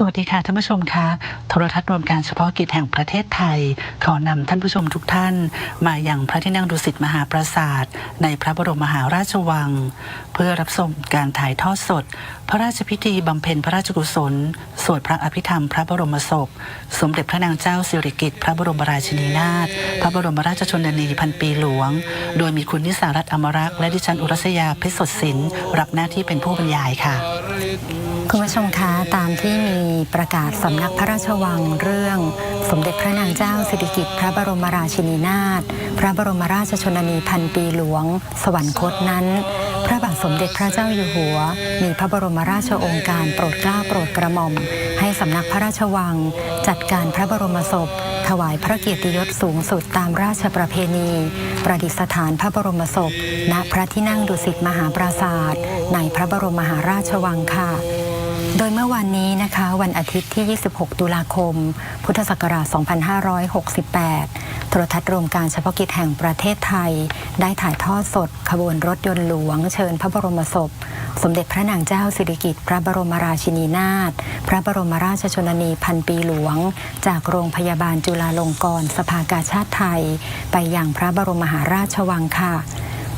สวัสดีค่ะท่านผู้ชมคะโทรทัศน์รวมการเฉพาะกิจแห่งประเทศไทย ขอนำท่านผู้ชมทุกท่าน มาอย่างพระที่นั่งดุสิตมหาปราสาท ในพระบรมมหาราชวัง เพื่อรับชมการถ่ายทอดสด พระราชพิธีบำเพ็ญพระราชกุศล สวดพระอภิธรรมพระบรมศพ สมเด็จพระนางเจ้าสิริกิติ์พระบรมราชินีนาถพระบรมราชชนนีพันปีหลวง โดยมีคุณนิสารัตน์อมรักษ์และดิฉันอุรัสยาเพชรสดสินรับหน้าที่เป็นผู้บรรยายค่ะ คุณผู้ชมคะตามที่มีประกาศสำนักพระราชวังเรื่อง สมเด็จพระนางเจ้าสิริกิติ์พระบรมราชินีนาถพระบรมราชชนนีพันปีหลวง สวรรคตนั้น พระบาทสมเด็จพระเจ้าอยู่หัว มีพระบรมราชโองการโปรดเกล้าโปรดกระหม่อม ให้สำนักพระราชวัง จัดการพระบรมศพ ถวายพระเกียรติยศสูงสุดตามราชประเพณี ประดิษฐานพระบรมศพ ณพระที่นั่งดุสิตมหาปราศาสตร์ในพระบรมมหาราชวังค่ะ โดยเมื่อวันนี้นะคะ วันอาทิตย์ที่ 26 ตุลาคม พุทธศักราช 2568 โทรทัศน์รวมการเฉพาะกิจแห่งประเทศไทย ได้ถ่ายทอดสด ขบวนรถยนต์หลวง เชิญพระบรมศพ สมเด็จพระนางเจ้าสิริกิติ์พระบรมราชินีนาถพระบรมราชชนนีพันปีหลวง จากโรงพยาบาลจุฬาลงกรณ์สภากาชาติไทย ไปยังพระบรมมหาราชวังค่ะ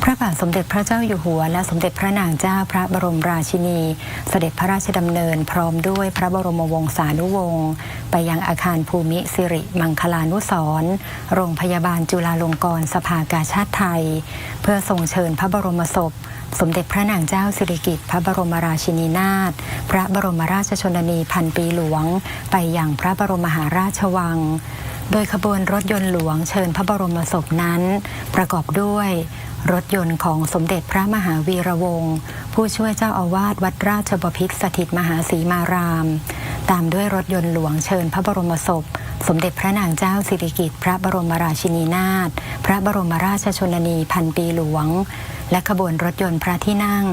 พระบาทสมเด็จพระเจ้าอยู่หัว และสมเด็จพระนางเจ้าพระบรมราชินี เสด็จพระราชดำเนินพร้อมด้วยพระบรมวงศานุวงศ์ไปยังอาคารภูมิสิริมังคลานุสร์โรงพยาบาลจุฬาลงกรณ์สภากาชาติไทย เพื่อทรงเชิญพระบรมศพ สมเด็จพระนางเจ้าสิริกิติ์พระบรมราชินีนาถพระบรมราชชนนีพันปีหลวง ไปยังพระบรมมหาราชวังโดยขบวนรถยนต์หลวงเชิญพระบรมศพนั้น ประกอบด้วย รถยนต์ของสมเด็จพระมหาวีระวงศ์ผู้ช่วยเจ้าอาวาสวัดราชบพิตรสถิตมหาศรีมาราม ตามด้วยรถยนต์หลวงเชิญพระบรมศพ สมเด็จพระนางเจ้าสิริกิติ์พระบรมราชินีนาถพระบรมราชชนนีพันปีหลวง และขบวนรถยนต์พระที่นั่ง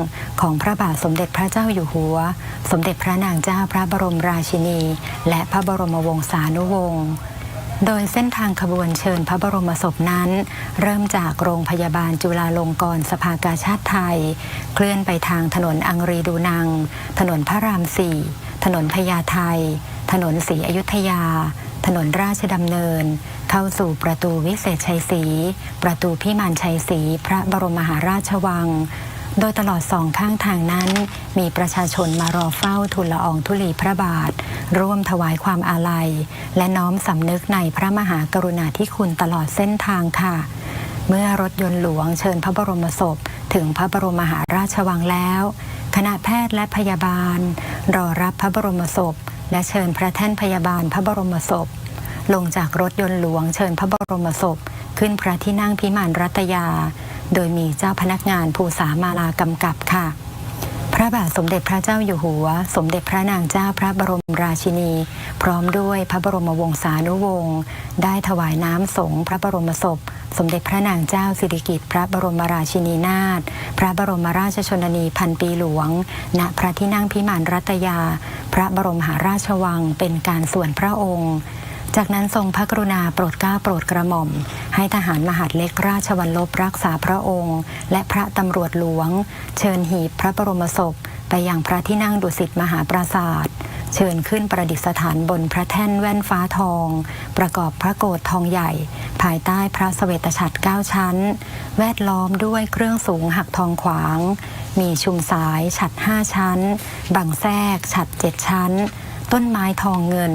ของพระบาทสมเด็จพระเจ้าอยู่หัว สมเด็จพระนางเจ้าพระบรมราชินี และพระบรมวงศานุวงศ์ โดยเส้นทางขบวนเชิญพระบรมศพนั้น เริ่มจากโรงพยาบาลจุฬาลงกรณ์สภากาชาติไทย เคลื่อนไปทางถนนอังรีดูนัง ถนนพระรามสี่ถนนพญาไทถนนศรีอยุธยา ถนนราชดำเนิน เข้าสู่ประตูวิเศษชัยศรีประตูพิมานชัยศรีพระบรมมหาราชวัง โดยตลอดสองข้างทางนั้น มีประชาชนมารอเฝ้าทูลละอองธุลีพระบาท ร่วมถวายความอาลัย และน้อมสำนึกในพระมหากรุณาธิคุณตลอดเส้นทางค่ะ เมื่อรถยนต์หลวงเชิญพระบรมศพ ถึงพระบรมมหาราชวังแล้ว คณะแพทย์และพยาบาล รอรับพระบรมศพ และเชิญพระแท่นพยาบาลพระบรมศพ ลงจากรถยนต์หลวงเชิญพระบรมศพ ขึ้นพระที่นั่งพิมานรัตยา โดยมีเจ้าพนักงานภูษามาลากำกับค่ะ พระบาทสมเด็จพระเจ้าอยู่หัว สมเด็จพระนางเจ้าพระบรมราชินี พร้อมด้วยพระบรมวงศานุวงศ์ได้ถวายน้ำสงฆ์พระบรมศพ สมเด็จพระนางเจ้าสิริกิติ์พระบรมราชินีนาถพระบรมราชชนนีพันปีหลวง ณพระที่นั่งพิมานรัตยา พระบรมหาราชวังเป็นการส่วนพระองค์ จากนั้นทรงพระกรุณาโปรดเกล้าโปรดกระหม่อม ให้ทหารมหาดเล็กราชวัลลบรักษาพระองค์ และพระตำรวจหลวง เชิญหีบพระบรมศพ ไปยังพระที่นั่งดุสิตมหาปราศาสตร์เชิญขึ้นประดิษฐานบนพระแท่นแว่นฟ้าทอง ประกอบพระโกฐทองใหญ่ ภายใต้พระสเสวตฉัตรเก้าชั้น แวดล้อมด้วยเครื่องสูงหักทองขวาง มีชุมสายฉัดห้าชั้น บังแทกฉัดเจ็ดชั้น ต้นไม้ทองเงิน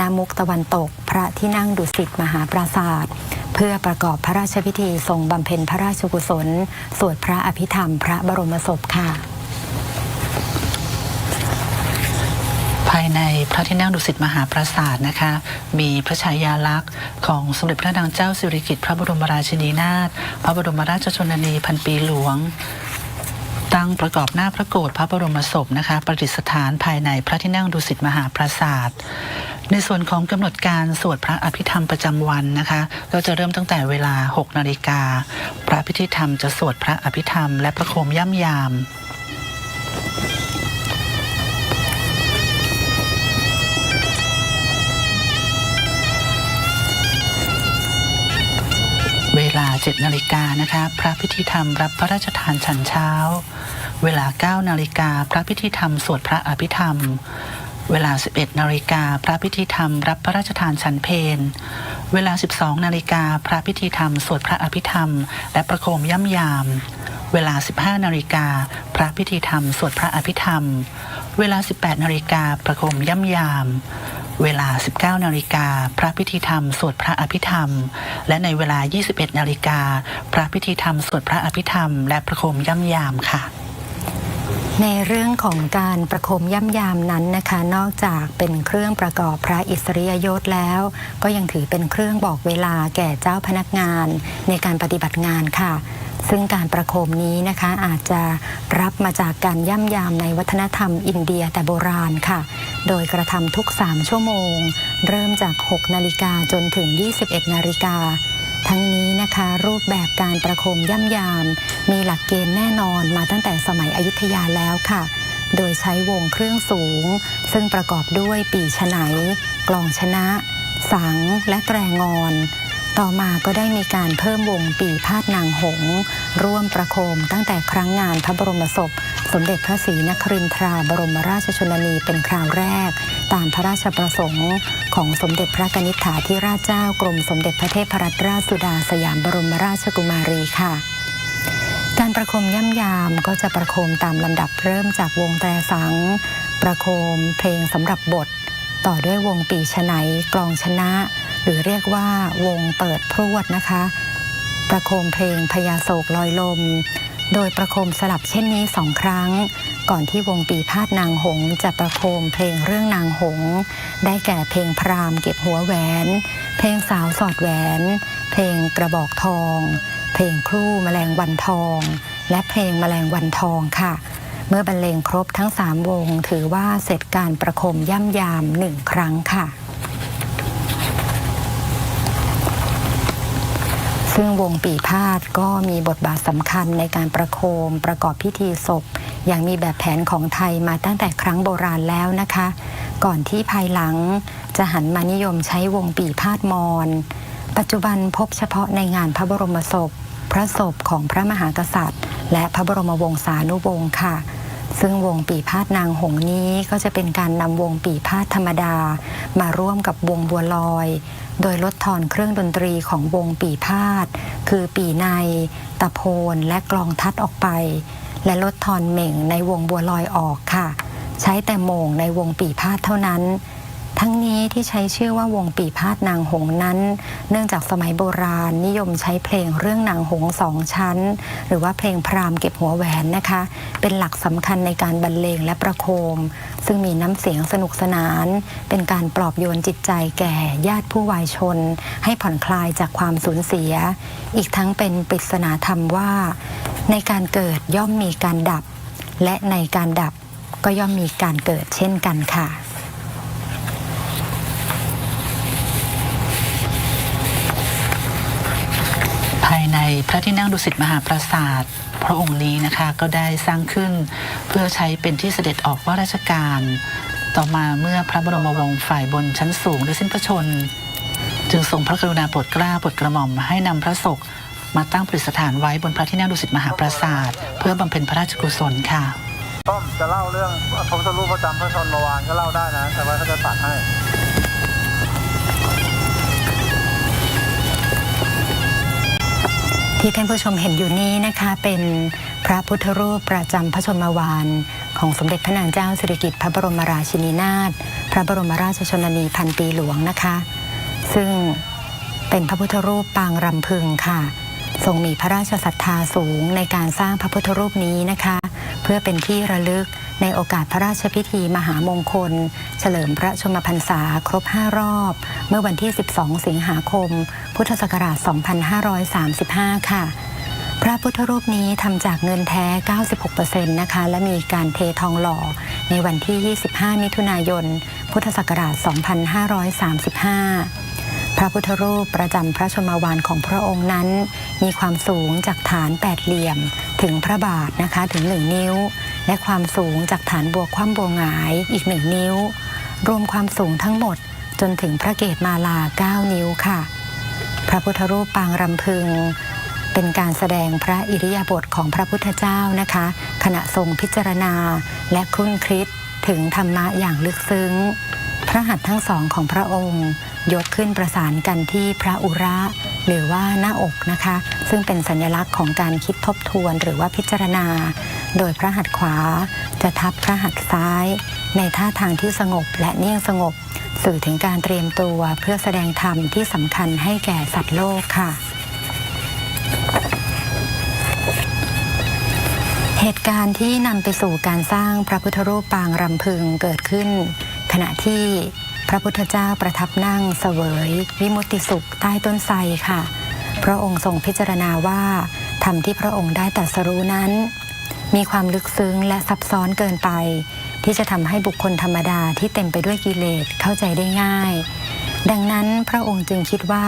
นามุกตะวันตก พระที่นั่งดุสิตมหาปราศาสตร์เพื่อประกอบพระราชพิธีทรงบำเพ็ญพระราชกุศล สวดพระอภิธรรม พระบรมศพค่ะ ภายในพระที่นั่งดุสิตมหาปราสาทนะคะ มีพระฉายาลักษณ์ของสมเด็จพระนางเจ้าสิริกิติ์พระบรมราชินีนาถพระบรมราชชนนีพันปีหลวงตั้งประกอบหน้าพระโกรธพระบรมศพนะคะ ประดิษฐานภายในพระที่นั่งดุสิตมหาปราสาท ในส่วนของกำหนดการสวดพระอภิธรรมประจำวันนะคะก็จะเริ่มตั้งแต่เวลา 6 นาฬิกา พระพิธีธรรมจะสวดพระอภิธรรมและประโคมย่ำยามเวลา 7 นาฬิกานะคะ พระพิธีธรรมรับพระราชทานฉันเช้า เวลา 9 นาฬิกา พระพิธีธรรมสวดพระอภิธรรม เวลา 11 นาฬิกาพระพิธีธรรมรับพระราชทานฉันเพลเวลา 12 นาฬิกาพระพิธีธรรมสวดพระอภิธรรม และประโคมย่ำยาม เวลา 15 นาฬิกาพระพิธีธรรมสวดพระอภิธรรม เวลา 18 นาฬิกาประโคมย่ำยาม เวลา 19 นาฬิกาพระพิธีธรรมสวดพระอภิธรรม และในเวลา 21 นาฬิกาพระพิธีธรรมสวดพระอภิธรรม และประโคมย่ำยามค่ะ ในเรื่องของการประโคมย่ำยามนั้นนะคะ นอกจากเป็นเครื่องประกอบพระอิสริยยศแล้ว ก็ยังถือเป็นเครื่องบอกเวลาแก่เจ้าพนักงานในการปฏิบัติงานค่ะ ซึ่งการประโคมนี้นะคะอาจจะรับมาจากการย่ำยามในวัฒนธรรมอินเดียแต่โบราณค่ะ โดยกระทำทุก 3 ชั่วโมง เริ่มจาก 6 นาฬิกาจนถึง 21 นาฬิกา ทั้งนี้นะคะรูปแบบการประโคมย่ำยาม มีหลักเกณฑ์แน่นอนมาตั้งแต่สมัยอยุธยาแล้วค่ะ โดยใช้วงเครื่องสูง ซึ่งประกอบด้วยปีชะไหนกลองชนะ สังและแตรงอน ต่อมาก็ได้มีการเพิ่มวงปีพาดนางหง ร่วมประโคมตั้งแต่ครั้งงานพระบรมศพ สมเด็จพระศรีนครินทราบรมราชชนนีเป็นคราวแรก ตามพระราชประสงค์ของสมเด็จพระกนิษฐาธิราชเจ้ากรมสมเด็จพระเทพรัตนราชสุดาสยามบรมราชกุมารีค่ะ การประโคมย่ำยามก็จะประโคมตามลำดับเริ่มจากวงแตรสัง ประโคมเพลงสำหรับบท ต่อด้วยวงปีชะไหนกลองชนะ หรือเรียกว่าวงเปิดพรวดนะคะ ประโคมเพลงพญาโศกลอยลม โดยประโคมสลับเช่นนี้สองครั้ง ก่อนที่วงปีพาดนางหงจะประโคมเพลงเรื่องนางหง ได้แก่เพลงพรามเก็บหัวแหวน เพลงสาวสอดแหวน เพลงกระบอกทอง เพลงครู่แมลงวันทอง และเพลงแมลงวันทองค่ะ เมื่อบรรเลงครบทั้งสามวงถือว่าเสร็จการประโคมย่ำยามหนึ่งครั้งค่ะ ซึ่งวงปีพาดก็มีบทบาทสำคัญในการประโคมประกอบพิธีศพ อย่างมีแบบแผนของไทยมาตั้งแต่ครั้งโบราณแล้วนะคะ ก่อนที่ภายหลังจะหันมานิยมใช้วงปีพาดมอนปัจจุบันพบเฉพาะในงานพระบรมศพ พระศพของพระมหากษัตริย์ และพระบรมวงศานุวงศ์ค่ะ ซึ่งวงปีพาดนางหงส์นี้ก็จะเป็นการนำวงปีพาดธรรมดา มาร่วมกับวงบัวลอย โดยลดทอนเครื่องดนตรีของวงปีพาด คือปีใน ตะโพน และกลองทัดออกไป และลดทอนเหม่งในวงบัวลอยออกค่ะ ใช้แต่โมงในวงปีพาดเท่านั้น ทั้งนี้ที่ใช้ชื่อว่าวงปีพาดนางหงนั้น เนื่องจากสมัยโบราณนิยมใช้เพลงเรื่องนางหงส์สองชั้น หรือว่าเพลงพราหมณ์เก็บหัวแหวนนะคะ เป็นหลักสำคัญในการบรรเลงและประโคม ซึ่งมีน้ำเสียงสนุกสนาน เป็นการปลอบโยนจิตใจแก่ญาติผู้วายชน ให้ผ่อนคลายจากความสูญเสีย อีกทั้งเป็นปริศนาธรรมว่า ในการเกิดย่อมมีการดับ และในการดับก็ย่อมมีการเกิดเช่นกันค่ะ ภายใน พระที่นั่งดุสิตมหาปราสาท พระองค์นี้นะคะก็ได้สร้างขึ้นเพื่อใช้เป็นที่เสด็จออกว่าราชการ ต่อมาเมื่อพระบรมวงศ์ฝ่ายบนชั้นสูงได้สิ้นพระชน จึงทรงพระกรุณาโปรดเกล้าโปรดกระหม่อมให้นำพระศกมาตั้งประดิษฐานไว้บนพระที่นั่งดุสิตมหาปราสาท เพื่อบำเพ็ญพระราชกุศลค่ะต้อมจะเล่าเรื่องพระพุทธรูปประจำพระชนมาวานก็เล่าได้นะ แต่ว่าเขาจะตัดให้ ที่ท่านผู้ชมเห็นอยู่นี้นะคะเป็นพระพุทธรูปประจำพระชนมวาน ของสมเด็จพระนางเจ้าสิริกิติ์พระบรมราชินีนาถพระบรมราชชนนีพันปีหลวงนะคะ ซึ่งเป็นพระพุทธรูปปางรำพึงค่ะ ทรงมีพระราชศรัทธาสูงในการสร้างพระพุทธรูปนี้นะคะ เพื่อเป็นที่ระลึก ในโอกาสพระราชพิธีมหามงคล เฉลิมพระชนมพรรษาครบ 5 รอบ เมื่อวันที่ 12 สิงหาคม พุทธศักราช 2535 ค่ะ พระพุทธรูปนี้ทำจากเงินแท้ 96%นะคะ และมีการเททองหล่อในวันที่ 25 มิถุนายน พุทธศักราช 2535พระพุทธรูปประจำพระชนมวานของพระองค์นั้น มีความสูงจากฐานแปดเหลี่ยมถึงพระบาทนะคะถึง1นิ้ว และความสูงจากฐานบัวคว่ำบัวหงายอีก1นิ้ว รวมความสูงทั้งหมดจนถึงพระเกศมาลา 9 นิ้วค่ะ พระพุทธรูปปางรำพึง เป็นการแสดงพระอิริยาบถของพระพุทธเจ้านะคะ ขณะทรงพิจารณาและครุ่นคิดถึงธรรมะอย่างลึกซึ้ง พระหัตถ์ทั้งสองของพระองค์ ยกขึ้นประสานกันที่พระอุระ หรือว่าหน้าอกนะคะ ซึ่งเป็นสัญลักษณ์ของการคิดทบทวนหรือว่าพิจารณา โดยพระหัตถ์ขวาจะทับพระหัตถ์ซ้าย ในท่าทางที่สงบและเนิ่ยงสงบ สื่อถึงการเตรียมตัวเพื่อแสดงธรรมที่สำคัญให้แก่สัตว์โลกค่ะ เหตุการณ์ที่นำไปสู่การสร้างพระพุทธรูปปางรำพึงเกิดขึ้น ขณะที่พระพุทธเจ้าประทับนั่งเสวย วิมุตติสุขใต้ต้นไทรค่ะ พระองค์ทรงพิจารณาว่าธรรมที่พระองค์ได้ตรัสรู้นั้น มีความลึกซึ้งและซับซ้อนเกินไป ที่จะทำให้บุคคลธรรมดาที่เต็มไปด้วยกิเลสเข้าใจได้ง่าย ดังนั้นพระองค์จึงคิดว่า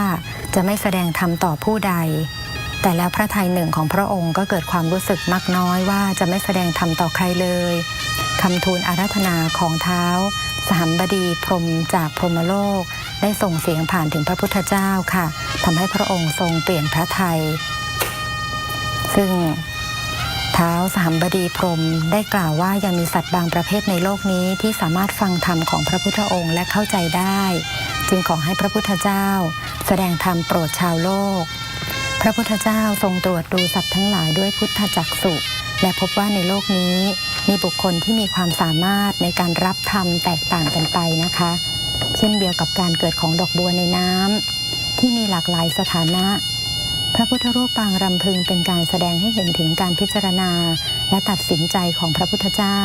จะไม่แสดงธรรมต่อผู้ใด แต่แล้วพระทัยหนึ่งของพระองค์ก็เกิดความรู้สึกมักน้อยว่าจะไม่แสดงธรรมต่อใครเลยคำทูลอาราธนาของเท้า สหัมบดีพรมจากพรหมโลก ได้ส่งเสียงผ่านถึงพระพุทธเจ้าค่ะทำให้พระองค์ทรงเปลี่ยนพระทัยซึ่ง ท้าวสหัมบดีพรมได้กล่าวว่ายังมีสัตว์บางประเภทในโลกนี้ที่สามารถฟังธรรมของพระพุทธองค์และเข้าใจได้ จึงขอให้พระพุทธเจ้า แสดงธรรมโปรดชาวโลก พระพุทธเจ้าทรงตรวจดูสัตว์ทั้งหลายด้วยพุทธจักสุและพบว่าในโลกนี้ มีบุคคลที่มีความสามารถในการรับธรรมแตกต่างกันไปนะคะ เช่นเดียวกับการเกิดของดอกบัวในน้ำที่มีหลากหลายสถานะ พระพุทธรูปปางรำพึงเป็นการแสดงให้เห็นถึงการพิจารณา และตัดสินใจของพระพุทธเจ้า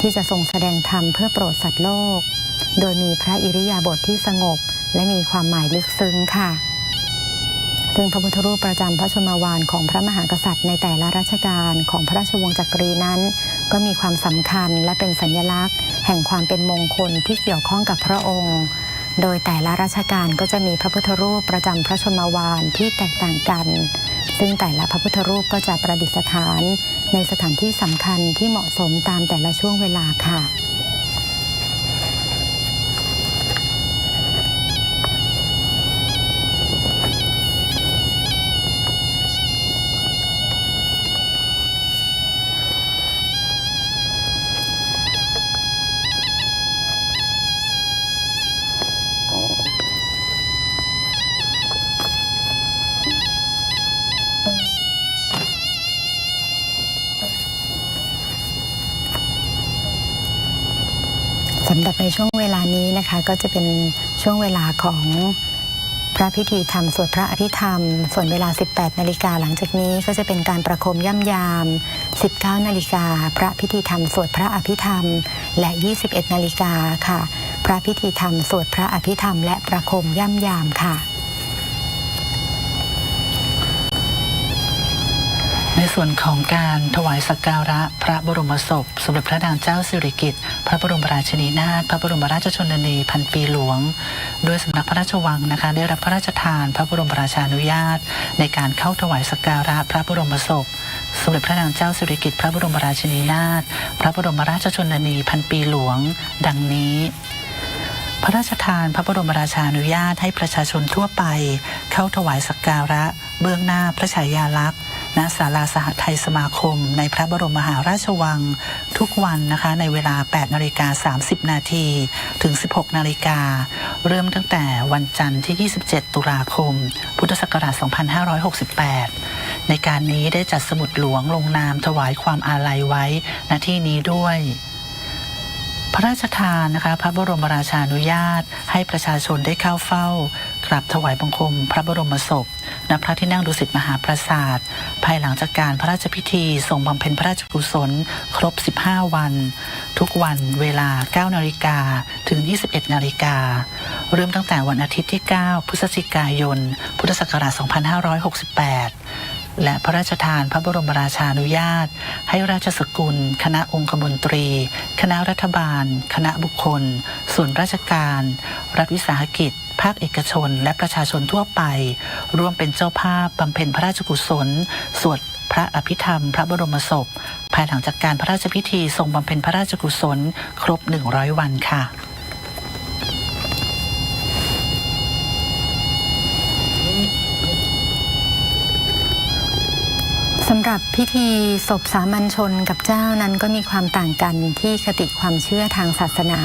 ที่จะทรงแสดงธรรมเพื่อโปรดสัตว์โลก โดยมีพระอิริยาบถทที่สงบ และมีความหมายลึกซึ้งค่ะ ซึ่งพระพุทธรูปประจำพระชนมวานของพระมหากษัตริย์ในแต่ละรัชกาลของพระราชวงศ์จักรีนั้น ก็มีความสำคัญและเป็นสัญลักษณ์ แห่งความเป็นมงคลที่เกี่ยวข้องกับพระองค์ โดยแต่ละราชการก็จะมีพระพุทธรูปประจำพระชนมวานที่แตกต่างกัน ซึ่งแต่ละพระพุทธรูปก็จะประดิษฐาน ในสถานที่สำคัญที่เหมาะสมตามแต่ละช่วงเวลาค่ะ ในช่วงเวลานี้นะคะก็จะเป็นช่วงเวลาของพระพิธีธรรมสวดพระอภิธรรม ส่วนเวลา 18 นาฬิกาหลังจากนี้ก็จะเป็นการประคมย่ำยาม 19 นาฬิกาพระพิธีธรรมสวดพระอภิธรรม และ 21 นาฬิกาค่ะ พระพิธีธรรมสวดพระอภิธรรม และประคมย่ำยามค่ะ ในส่วนของการถวายสักการะพระบรมศพ สมเด็จพระนางเจ้าสิริกิติ์พระบรมราชินีนาถพระบรมราชชนนีพันปีหลวง โดยสำนักพระราชวังนะคะ ได้รับพระราชทานพระบรมราชานุญาต ในการเข้าถวายสักการะพระบรมศพ สมเด็จพระนางเจ้าสิริกิติ์พระบรมราชินีนาถพระบรมราชชนนีพันปีหลวง ดังนี้พระราชทานพระบรมราชานุญาตให้ประชาชนทั่วไป เข้าถวายสักการะ เบื้องหน้าพระฉายาลักษณ์ ณศาลาสหไทยสมาคม ในพระบรมมหาราชวัง ทุกวันนะคะในเวลา 8นาฬิกา30 นาทีถึง 16นาฬิกาเริ่มตั้งแต่วันจันทร์ที่ 27 ตุลาคม พุทธศักราช 2568 ในการนี้ได้จัดสมุดหลวงลงนามถวายความอาลัยไว้ณที่นี้ด้วย พระราชทานนะคะพระบรมราชานุญาต ให้ประชาชนได้เข้าเฝ้ากราบถวายบังคม พระบรมศพณพระที่นั่งดุสิตมหาปราสาท ภายหลังจากการพระราชพิธีทรงบำเพ็ญพระราชกุศล ครบ 15 วัน ทุกวันเวลา 9 นาฬิกาถึง 21 นาฬิกา เริ่มตั้งแต่วันอาทิตย์ที่ 9 พฤศจิกายน พุทธศักราช 2568 และพระราชทานพระบรมราชานุญาต ให้ราชสกุล คณะองคมนตรี คณะรัฐบาล คณะบุคคล ส่วนราชการ รัฐวิสาหกิจ ภาคเอกชน และประชาชนทั่วไป ร่วมเป็นเจ้าภาพบำเพ็ญพระราชกุศล สวดพระอภิธรรม พระบรมศพ ภายหลังจากการพระราชพิธีทรงบำเพ็ญพระราชกุศล ครบ 100 วันค่ะ สำหรับพิธีศพสามัญชนกับเจ้านั้นก็มีความต่างกันที่คติความเชื่อทางศาสนา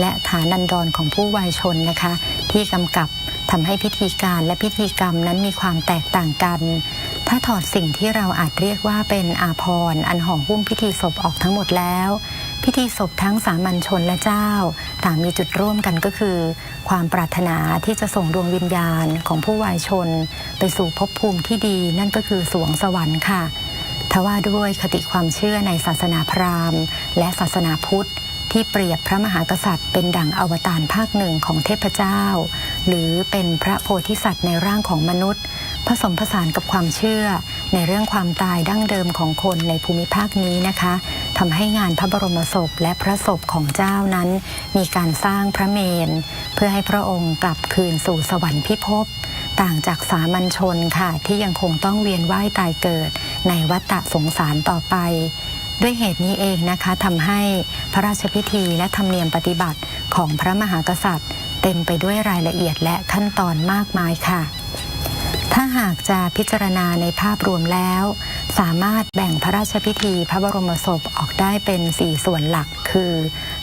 และฐานันดรของผู้วายชนนะคะ ที่กำกับทำให้พิธีการและพิธีกรรมนั้นมีความแตกต่างกัน ถ้าถอดสิ่งที่เราอาจเรียกว่าเป็นอาภรณ์อันห่อหุ้มพิธีศพออกทั้งหมดแล้ว พิธีศพทั้งสามัญชนและเจ้า ต่างมีจุดร่วมกันก็คือ ความปรารถนาที่จะส่งดวงวิญญาณของผู้วายชน ไปสู่ภพภูมิที่ดี นั่นก็คือสวงสวรรค์ค่ะ ทว่าด้วยคติความเชื่อในศาสนาพราหมณ์ และศาสนาพุทธที่เปรียบพระมหากษัตริย์ เป็นดั่งอวตารภาคหนึ่งของเทพเจ้า หรือเป็นพระโพธิสัตว์ในร่างของมนุษย์ ผสมผสานกับความเชื่อในเรื่องความตายดั้งเดิมของคนในภูมิภาคนี้นะคะ ทำให้งานพระบรมศพและพระศพของเจ้านั้น มีการสร้างพระเมนเพื่อให้พระองค์กลับคืนสู่สวรรค์พิภพต่างจากสามัญชนค่ะที่ยังคงต้องเวียนว่ายตายเกิด ในวัฏสงสารต่อไป ด้วยเหตุนี้เองนะคะทำให้พระราชพิธีและธรรมเนียมปฏิบัติของพระมหากษัตริย์ เต็มไปด้วยรายละเอียดและขั้นตอนมากมายค่ะ ถ้าหากจะพิจารณาในภาพรวมแล้ว สามารถแบ่งพระราชพิธีพระบรมศพออกได้เป็น 4 ส่วนหลักคือ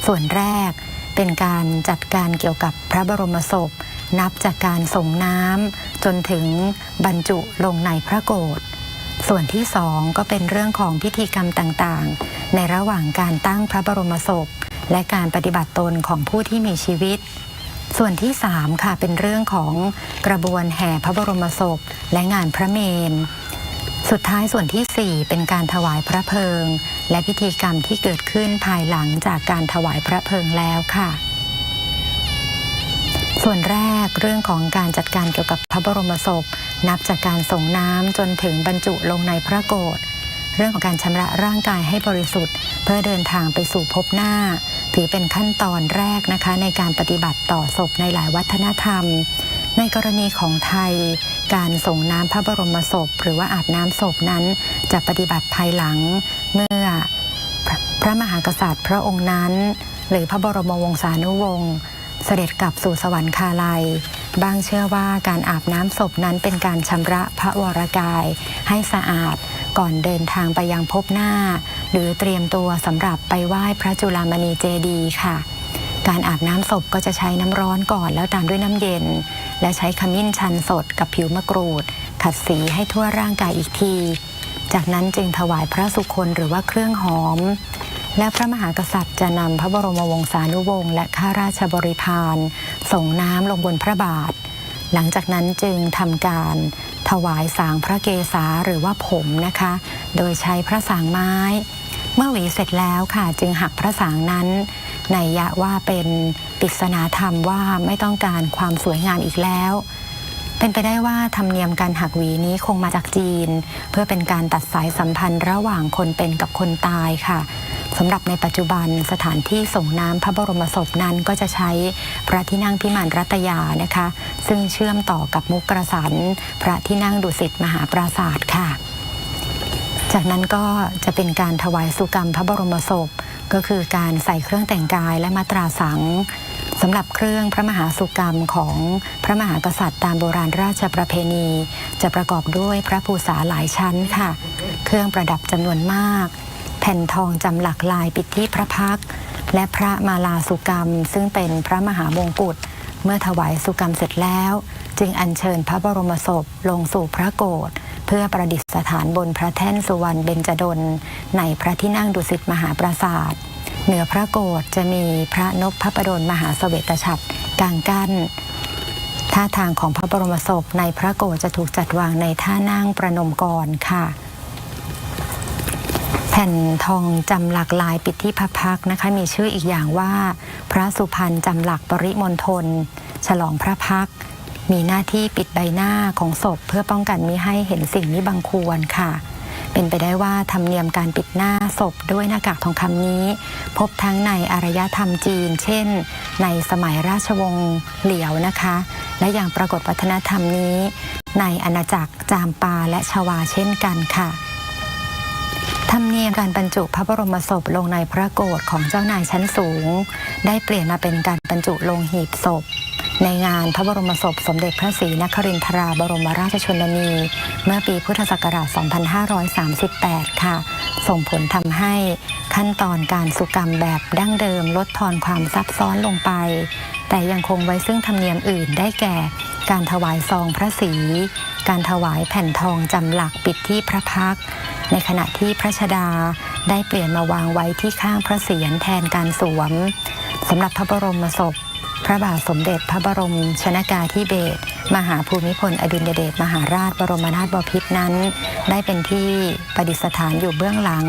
ส่วนแรกเป็นการจัดการเกี่ยวกับพระบรมศพ นับจากการส่งน้ำจนถึงบรรจุลงในพระโกศส่วนที่สองก็เป็นเรื่องของพิธีกรรมต่างๆ ในระหว่างการตั้งพระบรมศพ และการปฏิบัติตนของผู้ที่มีชีวิต ส่วนที่สามค่ะเป็นเรื่องของกระบวนแห่พระบรมศพ และงานพระเมน สุดท้ายส่วนที่สี่เป็นการถวายพระเพลิง และพิธีกรรมที่เกิดขึ้นภายหลังจากการถวายพระเพลิงแล้วค่ะ ส่วนแรกเรื่องของการจัดการเกี่ยวกับพระบรมศพ นับจากการส่งน้ำจนถึงบรรจุลงในพระโกศเรื่องของการชำระร่างกายให้บริสุทธิ์ เพื่อเดินทางไปสู่ภพหน้า ถือเป็นขั้นตอนแรกนะคะในการปฏิบัติต่อศพในหลายวัฒนธรรม ในกรณีของไทย การส่งน้ำพระบรมศพ หรือว่าอาบน้ำศพนั้น จะปฏิบัติภายหลังเมื่อพระพระมหากษัตริย์พระองค์นั้น หรือพระบรมวงศานุวงศ์เสด็จกลับสู่สวรรคาลัยบางเชื่อว่าการอาบน้ำศพนั้นเป็นการชำระพระวรกาย ให้สะอาดก่อนเดินทางไปยังภพหน้า หรือเตรียมตัวสำหรับไปไหว้พระจุลามณีเจดีย์ค่ะ การอาบน้ำศพก็จะใช้น้ำร้อนก่อนแล้วตามด้วยน้ำเย็น และใช้ขมิ้นชันสดกับผิวมะกรูด ขัดสีให้ทั่วร่างกายอีกที จากนั้นจึงถวายพระสุคนหรือว่าเครื่องหอม และพระมหากษัตริย์จะนำพระบรมวงศานุวงศ์และข้าราชบริพารส่งน้ำลงบนพระบาท หลังจากนั้นจึงทำการถวายสางพระเกศาหรือว่าผมนะคะ โดยใช้พระสางไม้ เมื่อหวีเสร็จแล้วค่ะจึงหักพระสางนั้น ในยะว่าเป็นปริศนาธรรมว่าไม่ต้องการความสวยงามอีกแล้ว เป็นไปได้ว่าธรรมเนียมการหักหวีนี้คงมาจากจีน เพื่อเป็นการตัดสายสัมพันธ์ระหว่างคนเป็นกับคนตายค่ะสำหรับในปัจจุบันสถานที่ส่งน้ำพระบรมศพนั้นก็จะใช้พระที่นั่งพิมานรัตยานะคะ ซึ่งเชื่อมต่อกับมุกกระสันพระที่นั่งดุสิตมหาปราศาสตร์ค่ะ จากนั้นก็จะเป็นการถวายสุกรรมพระบรมศพ ก็คือการใส่เครื่องแต่งกายและมาตราสังสำหรับเครื่องพระมหาสุกรรมของพระมหากษัตริย์ตามโบราณราชประเพณี จะประกอบด้วยพระภูษาหลายชั้นค่ะ เครื่องประดับจำนวนมาก แผ่นทองจำหลักลายปิดที่พระพัก และพระมาลาสุกรรม ซึ่งเป็นพระมหามงกุฎเมื่อถวายสุกรรมเสร็จแล้ว จึงอัญเชิญพระบรมศพลงสู่พระโกศ เพื่อประดิษฐานบนพระแท่นสุวรรณเบญจดล ในพระที่นั่งดุสิตมหาปราศาสตร์เหนือพระโกศจะมีพระนพพระประดลมหาสเสวตฉัตรกลางกั้นท่าทางของพระบรมศพในพระโกศจะถูกจัดวางในท่านั่งประนมกรค่ะ แผ่นทองจำหลักลายปิดที่พระพักนะคะ มีชื่ออีกอย่างว่า พระสุพรรณจำหลักปริมณฑลฉลองพระพัก มีหน้าที่ปิดใบหน้าของศพ เพื่อป้องกันมิให้เห็นสิ่งมิบังควรค่ะ เป็นไปได้ว่าธรรมเนียมการปิดหน้าศพด้วยหน้ากากทองคำนี้ พบทั้งในอารยธรรมจีน เช่น ในสมัยราชวงศ์เหลียวนะคะ และอย่างปรากฏวัฒนธรรมนี้ ในอาณาจักรจามปาและชวาเช่นกันค่ะธรรมเนียมการบรรจุพระบรมศพลงในพระโกศของเจ้านายชั้นสูง ได้เปลี่ยนมาเป็นการบรรจุลงหีบศพ ในงานพระบรมศพสมเด็จพระศรีนครินทราบรมราชชนนี เมื่อปีพุทธศักราช 2538 ค่ะ ส่งผลทำให้ขั้นตอนการสุกรรมแบบดั้งเดิมลดทอนความซับซ้อนลงไป แต่ยังคงไว้ซึ่งธรรมเนียมอื่นได้แก่ การถวายซองพระศรีการถวายแผ่นทองจำหลักปิดที่พระพัก ในขณะที่พระชดาได้เปลี่ยนมาวางไว้ที่ข้างพระเศียรแทนการสวมสำหรับพระบรมศพ พระบาทสมเด็จพระบรมชนากาธิเบศรมหาภูมิพล อดุลยเดชมหาราชบรมนาถบพิตรนั้น ได้เป็นที่ประดิษฐานอยู่เบื้องหลัง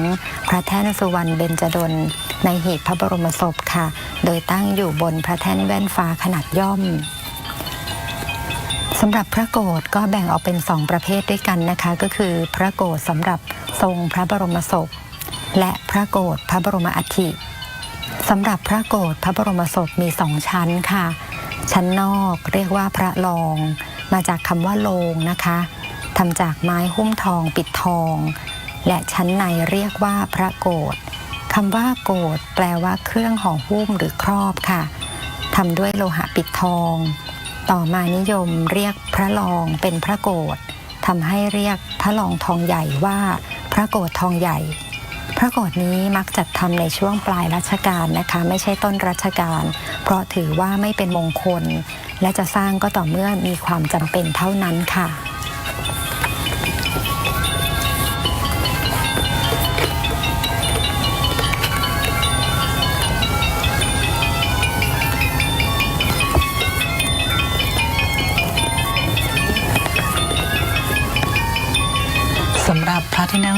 พระแท่นสุวรรณเบญจดลในหีบพระบรมศพค่ะ โดยตั้งอยู่บนพระแท่นแว่นฟ้าขนาดย่อมสำหรับพระโกรธก็แบ่งออกเป็นสองประเภทด้วยกันนะคะ ก็คือพระโกรธสำหรับทรงพระบรมศพ และพระโกรธพระบรมอัฐิ สำหรับพระโกรธพระบรมศพมีสองชั้นค่ะ ชั้นนอกเรียกว่าพระรอง มาจากคำว่าโลงนะคะทำจากไม้หุ้มทองปิดทอง และชั้นในเรียกว่าพระโกรธคำว่าโกรธแปลว่าเครื่องห่อหุ้มหรือครอบค่ะทำด้วยโลหะปิดทอง ต่อมานิยมเรียกพระรองเป็นพระโกรธทำให้เรียกพระรองทองใหญ่ว่า พระโกรธทองใหญ่ พระโกรธนี้มักจัดทำในช่วงปลายรัชกาลนะคะ ไม่ใช่ต้นรัชกาลเพราะถือว่าไม่เป็นมงคล และจะสร้างก็ต่อเมื่อมีความจำเป็นเท่านั้นค่ะ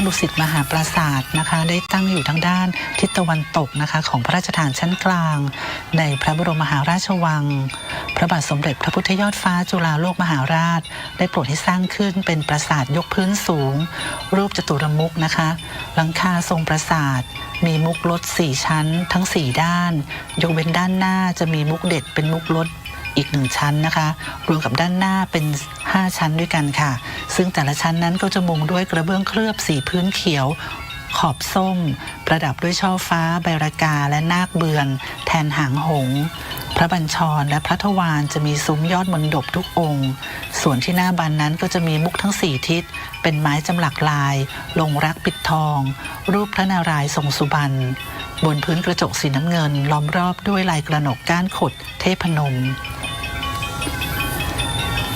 ดุสิตมหาปราสาทนะคะ ได้ตั้งอยู่ทางด้านทิศตะวันตกนะคะ ของพระราชฐานชั้นกลาง ในพระบรมมหาราชวัง พระบาทสมเด็จพระพุทธยอดฟ้าจุฬาโลกมหาราช ได้โปรดให้สร้างขึ้นเป็นปราสาทยกพื้นสูง รูปจตุรมุกนะคะ หลังคาทรงปราสาท มีมุกลดสี่ชั้น ทั้งสี่ด้าน ยกเว้นด้านหน้าจะมีมุกเด็ดเป็นมุกลดอีกหนึ่งชั้นนะคะ รวมกับด้านหน้าเป็น 5 ชั้นด้วยกันค่ะ ซึ่งแต่ละชั้นนั้นก็จะมุงด้วยกระเบื้องเคลือบสีพื้นเขียว ขอบส้ม ประดับด้วยช่อฟ้า ใบรากาและนาคเบือน แทนหางหง พระบัญชรและพระทวารจะมีซุ้มยอดมนดบทุกองค์ ส่วนที่หน้าบานนั้นก็จะมีมุกทั้งสี่ทิศ เป็นไม้จำหลักลาย ลงรักปิดทอง รูปพระนารายณ์ทรงสุบรรณบนพื้นกระจกสีน้ำเงิน ล้อมรอบด้วยลายกระหนกก้านขดเทพนม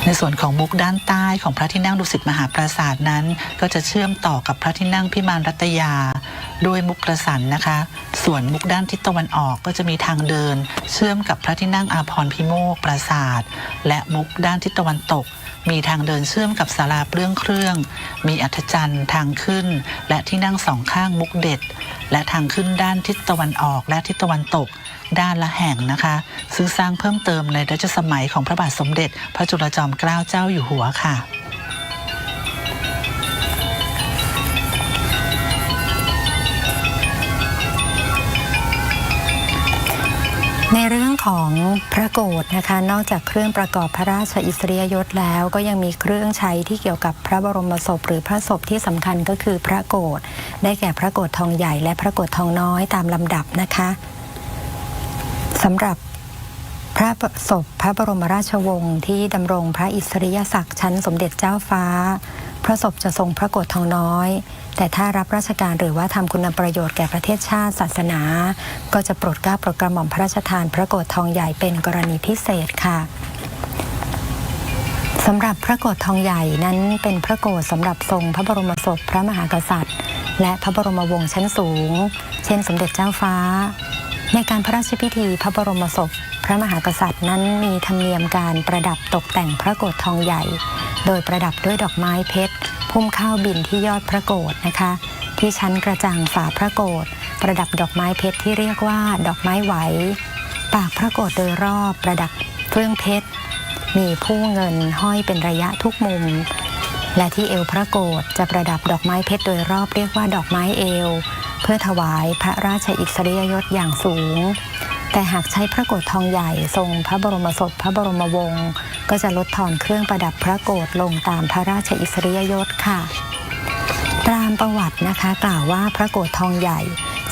ในส่วนของมุกด้านใต้ของพระที่นั่งดุสิตมหาปราสาทนั้น ก็จะเชื่อมต่อกับพระที่นั่งพิมานรัตยา ด้วยมุกกระสันนะคะ ส่วนมุกด้านทิศตะวันออกก็จะมีทางเดิน เชื่อมกับพระที่นั่งอาพรพิโมกปราสาท และมุกด้านทิศตะวันตก มีทางเดินเชื่อมกับศาลาเปลื้องเครื่อง มีอัฐจันทร์ทางขึ้น และที่นั่งสองข้างมุกเด็ด และทางขึ้นด้านทิศตะวันออกและทิศตะวันตก ด้านละแห่งนะคะ ซึ่งสร้างเพิ่มเติมในรัชสมัยของพระบาทสมเด็จ พระจุลจอมเกล้าเจ้าอยู่หัวค่ะในเรื่องของพระโกรธนะคะ นอกจากเครื่องประกอบพระราชอิสริยยศแล้ว ก็ยังมีเครื่องใช้ที่เกี่ยวกับพระบรมศพ หรือพระศพที่สำคัญก็คือพระโกรธได้แก่พระโกรธทองใหญ่และพระโกรธทองน้อยตามลำดับนะคะ สำหรับพระศพพระบรมราชวงศ์ที่ดำรงพระอิสริยศักดิ์ชั้นสมเด็จเจ้าฟ้า พระศพจะทรงพระโกรธทองน้อย แต่ถ้ารับราชการหรือว่าทำคุณประโยชน์แก่ประเทศชาติศาสนา ก็จะโปรดเกล้าโปรดกระหม่อมพระราชทานพระโกรธทองใหญ่เป็นกรณีพิเศษค่ะสำหรับพระโกรธทองใหญ่นั้นเป็นพระโกรธสำหรับทรงพระบรมศพพระมหากษัตริย์ และพระบรมวงศ์ชั้นสูง เช่น สมเด็จเจ้าฟ้า ในการพระราชพิธีพระบรมศพ พระมหากษัตริย์นั้นมีธรรมเนียมการประดับตกแต่งพระโกรธทองใหญ่ โดยประดับด้วยดอกไม้เพชรพุ่มข้าวบินที่ยอดพระโกรธนะคะ ที่ชั้นกระจังฝาพระโกรธประดับดอกไม้เพชรที่เรียกว่าดอกไม้ไหว ปากพระโกรธโดยรอบประดับเฟื่องเพชร มีผู้เงินห้อยเป็นระยะทุกมุม และที่เอวพระโกรธจะประดับดอกไม้เพชรโดยรอบเรียกว่าดอกไม้เอว เพื่อถวายพระราชอิสริยยศอย่างสูง แต่หากใช้พระโกรธทองใหญ่ทรงพระบรมศพพระบรมวงศ์ก็จะลดทอนเครื่องประดับพระโกรธลงตามพระราชอิสริยยศค่ะ ตามประวัตินะคะกล่าวว่าพระโกรธทองใหญ่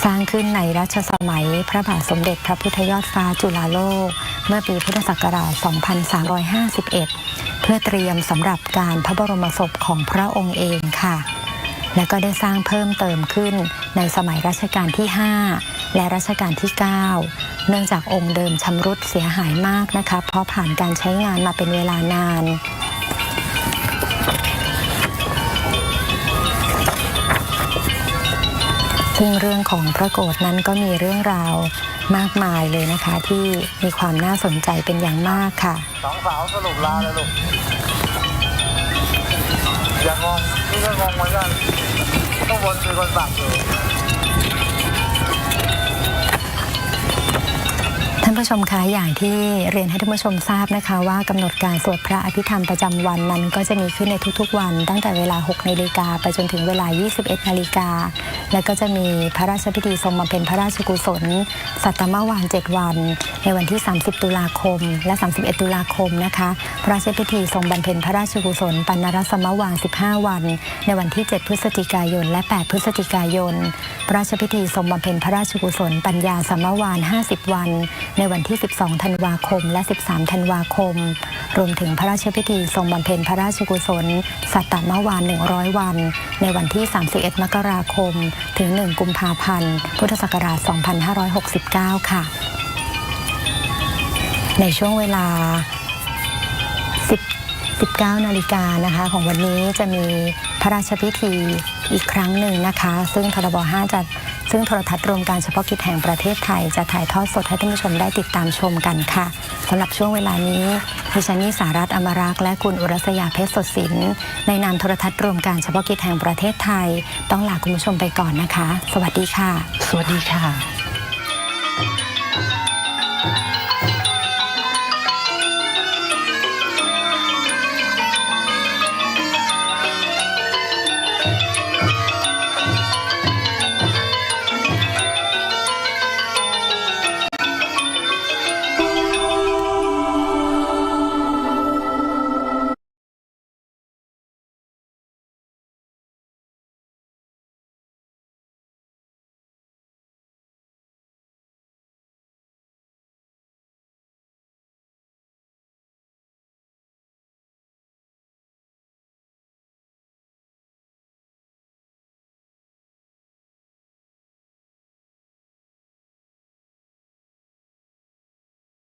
สร้างขึ้นในรัชสมัยพระบาทสมเด็จพระพุทธยอดฟ้าจุฬาโลก เมื่อปีพุทธศักราช 2351 เพื่อเตรียมสำหรับการพระบรมศพของพระองค์เองค่ะ และก็ได้สร้างเพิ่มเติมขึ้นในสมัยรัชกาลที่ 5 และรัชกาลที่ 9 เนื่องจากองค์เดิมชำรุดเสียหายมากนะคะ เพราะผ่านการใช้งานมาเป็นเวลานานซึ่งเรื่องของพระโกรธนั้นก็มีเรื่องราวมากมายเลยนะคะ ที่มีความน่าสนใจเป็นอย่างมากค่ะสองสาวสรุปลาเลยลูกอย่างงงนี่ก็งงเหมือนกัน ข้างบนานผู้ชมคะอย่างที่เรียนให้ท่านผู้ชมทราบนะคะ ว่ากำหนดการสวดพระอภิธรรมประจำวันนั้นก็จะมีขึ้นในทุกๆ วัน ตั้งแต่เวลา 6นาฬิกาไปจนถึงเวลา 21นาฬิกาและก็จะมีพระราชพิธีทรงบำเพ็ญพระราชกุศล สัตตมวาน 7 วัน ในวันที่ 30 ตุลาคม และ 31 ตุลาคมนะคะ พระราชพิธีทรงบำเพ็ญพระราชกุศลปัณณรสมวาน 15 วัน ในวันที่ 7 พฤศจิกายน และ 8 พฤศจิกายน พระราชพิธีทรงบำเพ็ญพระราชกุศลปัญญาสมวาน 50 วันในในวันที่ 12 ธันวาคม และ 13 ธันวาคม รวมถึงพระราชพิธีทรงบำเพ็ญพระราชกุศล สัตตมวาน 100 วัน ในวันที่ 31 มกราคม ถึง 1 กุมภาพันธ์ พุทธศักราช 2569 ค่ะ ในช่วงเวลา10 19นาฬิกานะคะของวันนี้จะมีพระราชพิธีอีกครั้งหนึ่งนะคะ ซึ่งทรบ5จะ ซึ่งโทรทัศน์รวมการเฉพาะกิจแห่งประเทศไทย จะถ่ายทอดสดให้ท่านผู้ชมได้ติดตามชมกันค่ะสำหรับช่วงเวลานี้ดิฉันนิสารัตอมรักษ์และคุณอุรัสยาเพชรสดสิน ในนามโทรทัศน์รวมการเฉพาะกิจแห่งประเทศไทย ต้องลาคุณผู้ชมไปก่อนนะคะ สวัสดีค่ะ สวัสดีค่ะ